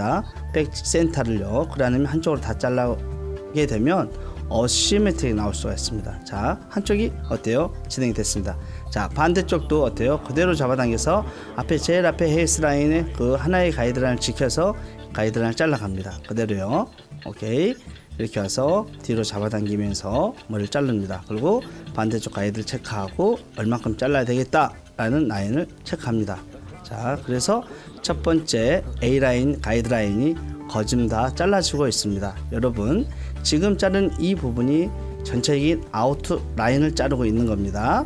됩니다. 백 센터를요. 그러면 한쪽으로 다 잘라게 되면 어시메트릭 나올 수가 있습니다. 자, 한쪽이 어때요? 진행이 됐습니다. 자, 반대쪽도 어때요? 그대로 잡아당겨서 앞에 제일 앞에 헤이스 라인에 그 하나의 가이드라인을 지켜서 가이드라인을 잘라갑니다. 그대로요. 오케이. 이렇게 와서 뒤로 잡아당기면서 머리를 자릅니다. 그리고 반대쪽 가이드를 체크하고 얼만큼 잘라야 되겠다라는 라인을 체크합니다. 자, 그래서 첫 번째 A 라인 가이드 라인이 거짐 다 잘라지고 있습니다. 여러분, 지금 자른 이 부분이 전체적인 아우트 라인을 자르고 있는 겁니다.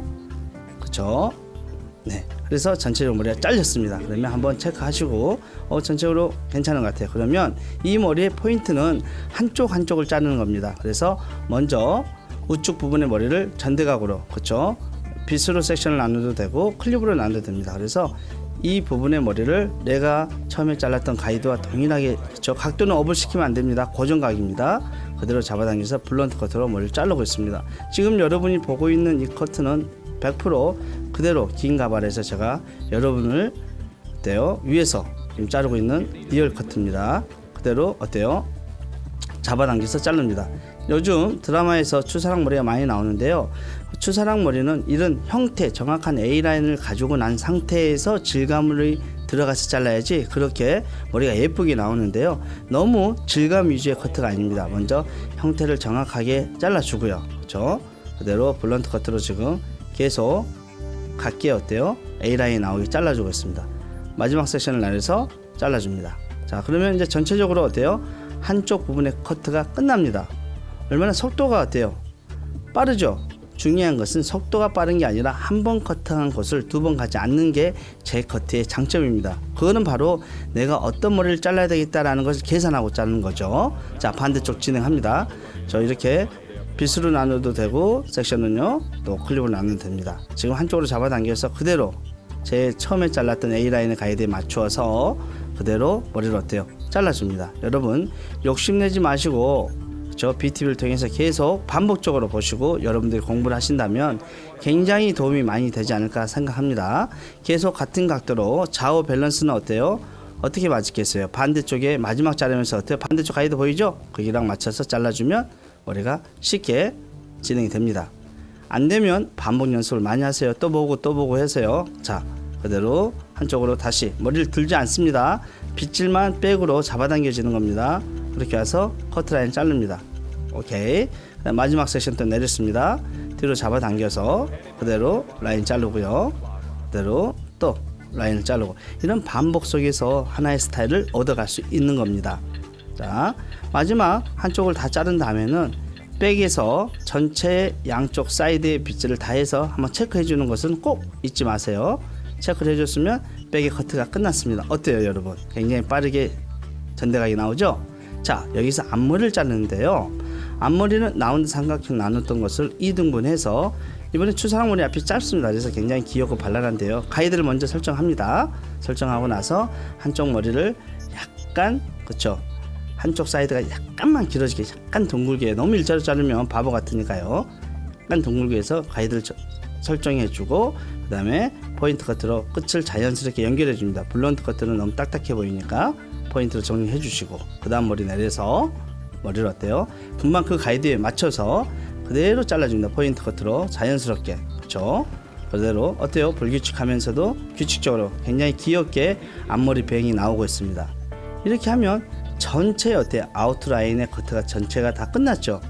그렇죠? 네. 그래서 전체적으로 머리가 잘렸습니다. 그러면 한번 체크하시고 어 전체적으로 괜찮은 것 같아요. 그러면 이 머리의 포인트는 한쪽 한쪽을 자르는 겁니다. 그래서 먼저 우측 부분의 머리를 전대각으로 그렇죠? 빗으로 섹션을 나눠도 되고 클립으로 나눠도 됩니다. 그래서 이 부분의 머리를 내가 처음에 잘랐던 가이드와 동일하게 저 각도는 업을 시키면 안 됩니다. 고정각입니다. 그대로 잡아당겨서 블런트 커트로 머리를 자르고 있습니다. 지금 여러분이 보고 있는 이 커트는 100% 그대로 긴 가발에서 제가 여러분을 어때요? 위에서 지금 자르고 있는 리얼 커트입니다. 그대로 어때요? 잡아당겨서 자릅니다. 요즘 드라마에서 추사랑 머리가 많이 나오는데요. 추사랑 머리는 이런 형태, 정확한 A 라인을 가지고 난 상태에서 질감을 들어가서 잘라야지 그렇게 머리가 예쁘게 나오는데요. 너무 질감 위주의 커트가 아닙니다. 먼저 형태를 정확하게 잘라주고요. 그렇죠? 그대로 블런트 커트로 지금 계속 각게 어때요? A 라인 나오게 잘라주고 있습니다. 마지막 섹션을 나눠서 잘라줍니다. 자, 그러면 이제 전체적으로 어때요? 한쪽 부분의 커트가 끝납니다. 얼마나 속도가 어때요? 빠르죠? 중요한 것은 속도가 빠른 게 아니라 한 번 커트한 것을 두 번 가지 않는 게 제 커트의 장점입니다. 그거는 바로 내가 어떤 머리를 잘라야 되겠다라는 것을 계산하고 자르는 거죠. 자, 반대쪽 진행합니다. 저 이렇게 빗으로 나눠도 되고 섹션은요 또 클립으로 나눠도 됩니다. 지금 한쪽으로 잡아당겨서 그대로 제 처음에 잘랐던 A 라인의 가이드에 맞추어서 그대로 머리를 어때요? 잘라줍니다. 여러분 욕심내지 마시고 저 BTV를 통해서 계속 반복적으로 보시고 여러분들이 공부를 하신다면 굉장히 도움이 많이 되지 않을까 생각합니다. 계속 같은 각도로 좌우 밸런스는 어때요? 어떻게 맞겠어요? 반대쪽에 마지막 자르면서 어때요? 반대쪽 가이드 보이죠? 거기랑 맞춰서 잘라주면 머리가 쉽게 진행이 됩니다. 안 되면 반복 연습을 많이 하세요. 또 보고 또 보고 해서요. 자, 그대로 한쪽으로 다시 머리를 들지 않습니다. 빗질만 백으로 잡아당겨지는 겁니다. 그렇게 해서 커트라인 자릅니다. 오케이. 마지막 섹션 또 내렸습니다. 뒤로 잡아당겨서 그대로 라인 자르고요. 그대로 또 라인을 자르고 이런 반복 속에서 하나의 스타일을 얻어갈 수 있는 겁니다. 자 마지막 한쪽을 다 자른 다음에는 백에서 전체 양쪽 사이드의 빗질을 다 해서 한번 체크해 주는 것은 꼭 잊지 마세요. 체크를 해줬으면 백의 커트가 끝났습니다. 어때요 여러분? 굉장히 빠르게 전대각이 나오죠? 자 여기서 앞머리를 자르는데요. 앞머리는 라운드 삼각형 나눴던 것을 2등분해서 이번에 추사랑머리 앞이 짧습니다. 그래서 굉장히 귀엽고 발랄한데요. 가이드를 먼저 설정합니다. 설정하고 나서 한쪽 머리를 약간 그쵸 한쪽 사이드가 약간만 길어지게 약간 둥글게 너무 일자로 자르면 바보 같으니까요. 약간 둥글게 해서 가이드를 저- 설정해주고 그 다음에 포인트 커트로 끝을 자연스럽게 연결해 줍니다. 블론트 커트는 너무 딱딱해 보이니까 포인트로 정리해 주시고 그 다음 머리 내려서 머리를 어때요? 금방 그 가이드에 맞춰서 그대로 잘라줍니다. 포인트 커트로 자연스럽게 그렇죠? 그대로 어때요? 불규칙하면서도 규칙적으로 굉장히 귀엽게 앞머리 배행이 나오고 있습니다. 이렇게 하면 전체 어때요? 아웃라인의 커트가 전체가 다 끝났죠.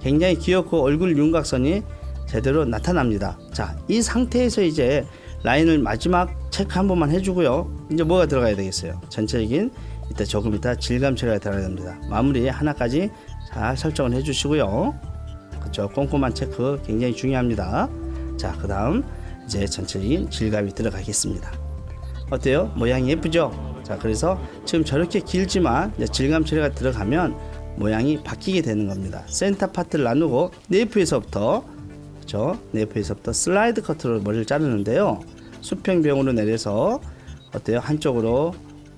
굉장히 귀엽고 얼굴 윤곽선이 제대로 나타납니다. 자, 이 상태에서 이제 라인을 마지막 체크 한 번만 해주고요. 이제 뭐가 들어가야 되겠어요? 전체적인 이따 조금 이따 질감 처리가 들어가야 됩니다. 마무리 하나까지 잘 설정을 해주시고요. 그렇죠. 꼼꼼한 체크 굉장히 중요합니다. 자, 그 다음 이제 전체적인 질감이 들어가겠습니다. 어때요? 모양이 예쁘죠? 자, 그래서 지금 저렇게 길지만 질감 처리가 들어가면 모양이 바뀌게 되는 겁니다. 센터 파트를 나누고 네이프에서부터 그렇죠? 네이프에서부터 슬라이드 커트로 머리를 자르는데요. 수평병으로 내려서 어때요? 한쪽으로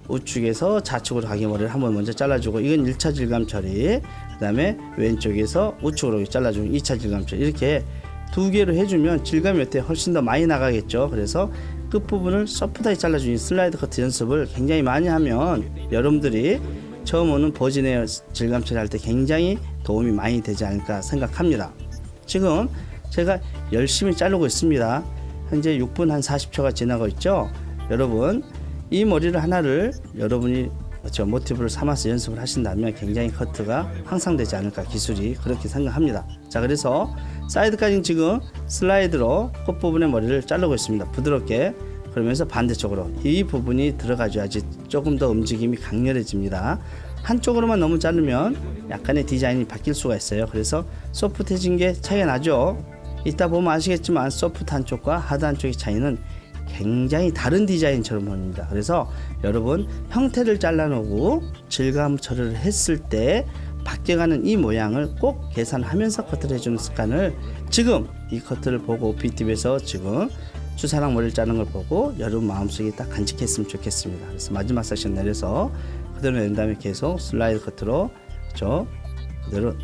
우측에서 좌측으로 가게 머리를 한번 먼저 잘라주고 이건 1차 질감 처리 그 다음에 왼쪽에서 우측으로 잘라주는 2차 질감 처리 이렇게 두 개로 해주면 질감이 어때 훨씬 더 많이 나가겠죠 그래서 끝부분을 소프트하게 잘라주는 슬라이드 커트 연습을 굉장히 많이 하면 여러분들이 처음 오는 버진의 질감 처리할 때 굉장히 도움이 많이 되지 않을까 생각합니다. 지금 제가 열심히 자르고 있습니다. 현재 6분 한 40초가 지나고 있죠. 여러분 이 머리를 하나를 여러분이 저 모티브를 삼아서 연습을 하신다면 굉장히 커트가 향상되지 않을까 기술이 그렇게 생각합니다. 자 그래서 사이드까지 지금 슬라이드로 끝부분의 머리를 자르고 있습니다. 부드럽게 그러면서 반대쪽으로 이 부분이 들어가줘야지 조금 더 움직임이 강렬해집니다. 한쪽으로만 너무 자르면 약간의 디자인이 바뀔 수가 있어요. 그래서 소프트해진 게 차이가 나죠. 이따 보면 아시겠지만 소프트 한쪽과 하드 한쪽의 차이는 굉장히 다른 디자인처럼 보입니다. 그래서 여러분 형태를 잘라놓고 질감 처리를 했을 때 바뀌어가는 이 모양을 꼭 계산하면서 커트를 해주는 습관을 지금 이 커트를 보고 BTV에서 지금 추사랑 머리를 자르는 걸 보고 여러분 마음속에 딱 간직했으면 좋겠습니다. 그래서 마지막 섹션 내려서 그대로 낸 다음에 계속 슬라이드 커트로 그렇죠? 그대로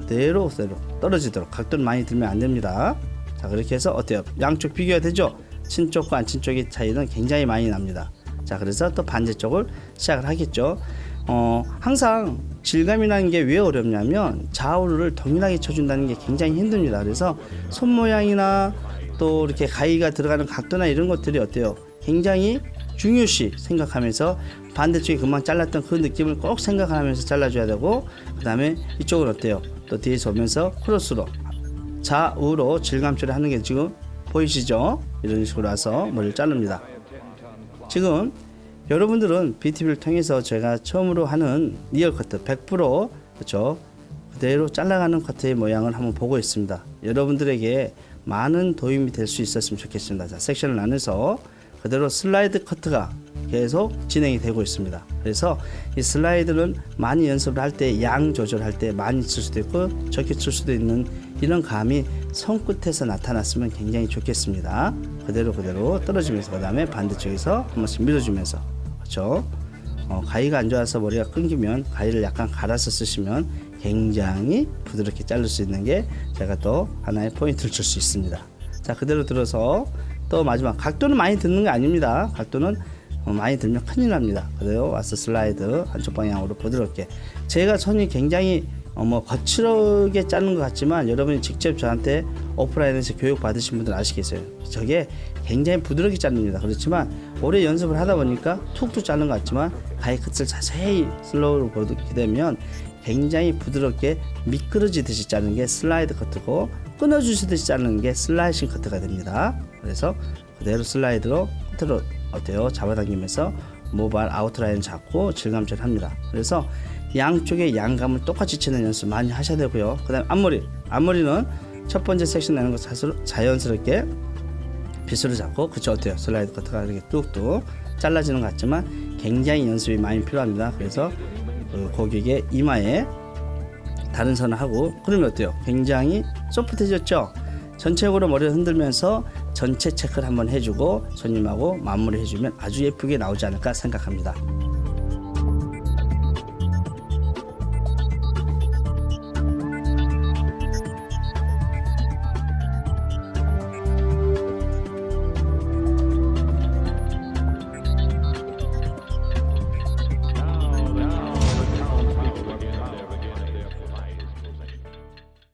그대로 그대로 떨어지도록 각도를 많이 들면 안 됩니다. 자 그렇게 해서 어때요? 양쪽 비교가 되죠? 친쪽과 안 친쪽의 차이는 굉장히 많이 납니다. 자 그래서 또 반대쪽을 시작을 하겠죠. 어 항상 질감이라는 게 왜 어렵냐면 좌우를 동일하게 쳐준다는 게 굉장히 힘듭니다. 그래서 손 모양이나 또 이렇게 가위가 들어가는 각도나 이런 것들이 어때요? 굉장히 중요시 생각하면서 반대쪽에 금방 잘랐던 그 느낌을 꼭 생각하면서 잘라줘야 되고 그 다음에 이쪽은 어때요? 또 뒤에서 오면서 크로스로 좌우로 질감처리 하는 게 지금 보이시죠? 이런 식으로 와서 머리를 자릅니다. 지금 여러분들은 BTV를 통해서 제가 처음으로 하는 리얼 커트 100% 그렇죠? 그대로 잘라가는 커트의 모양을 한번 보고 있습니다. 여러분들에게 많은 도움이 될 수 있었으면 좋겠습니다. 자, 섹션을 나눠서 그대로 슬라이드 커트가 계속 진행이 되고 있습니다. 그래서 이 슬라이드는 많이 연습을 할 때 양 조절할 때 많이 쓸 수도 있고 적게 쓸 수도 있는 이런 감이 손끝에서 나타났으면 굉장히 좋겠습니다. 그대로 그대로 떨어지면서 그 다음에 반대쪽에서 한 번씩 밀어주면서 그렇죠. 어, 가위가 안 좋아서 머리가 끊기면 가위를 약간 갈아서 쓰시면 굉장히 부드럽게 자를 수 있는 게 제가 또 하나의 포인트를 줄 수 있습니다. 자 그대로 들어서 또 마지막 각도는 많이 듣는 게 아닙니다. 각도는 어, 많이 들면 큰일 납니다. 그래요 와서 슬라이드 한쪽 방향으로 부드럽게 제가 손이 굉장히 어, 뭐 거칠게 자른 것 같지만 여러분이 직접 저한테 오프라인에서 교육 받으신 분들 아시겠어요? 저게 굉장히 부드럽게 자릅니다. 그렇지만 오래 연습을 하다 보니까 툭툭 자른 것 같지만 가위 끝을 자세히 슬로우로 보게 되면 굉장히 부드럽게 미끄러지듯이 자르는 게 슬라이드 커트고 끊어주시듯이 자르는 게 슬라이싱 커트가 됩니다. 그래서 그대로 슬라이드로 끝으로 어때요? 잡아당기면서 모발 아웃라인 잡고 질감질 합니다. 그래서 양쪽의 양감을 똑같이 치는 연습 많이 하셔야 되고요. 그 다음에 앞머리. 앞머리는 첫 번째 섹션 거 자연스러- 자연스럽게 빗으로 잡고 그쵸 어때요? 슬라이드 커트가 이렇게 뚝뚝 잘라지는 것 같지만 굉장히 연습이 많이 필요합니다. 그래서 그 고객의 이마에 다른 선을 하고 그러면 어때요? 굉장히 소프트해졌죠? 전체적으로 머리를 흔들면서 전체 체크를 한번 해주고 손님하고 마무리 해주면 아주 예쁘게 나오지 않을까 생각합니다.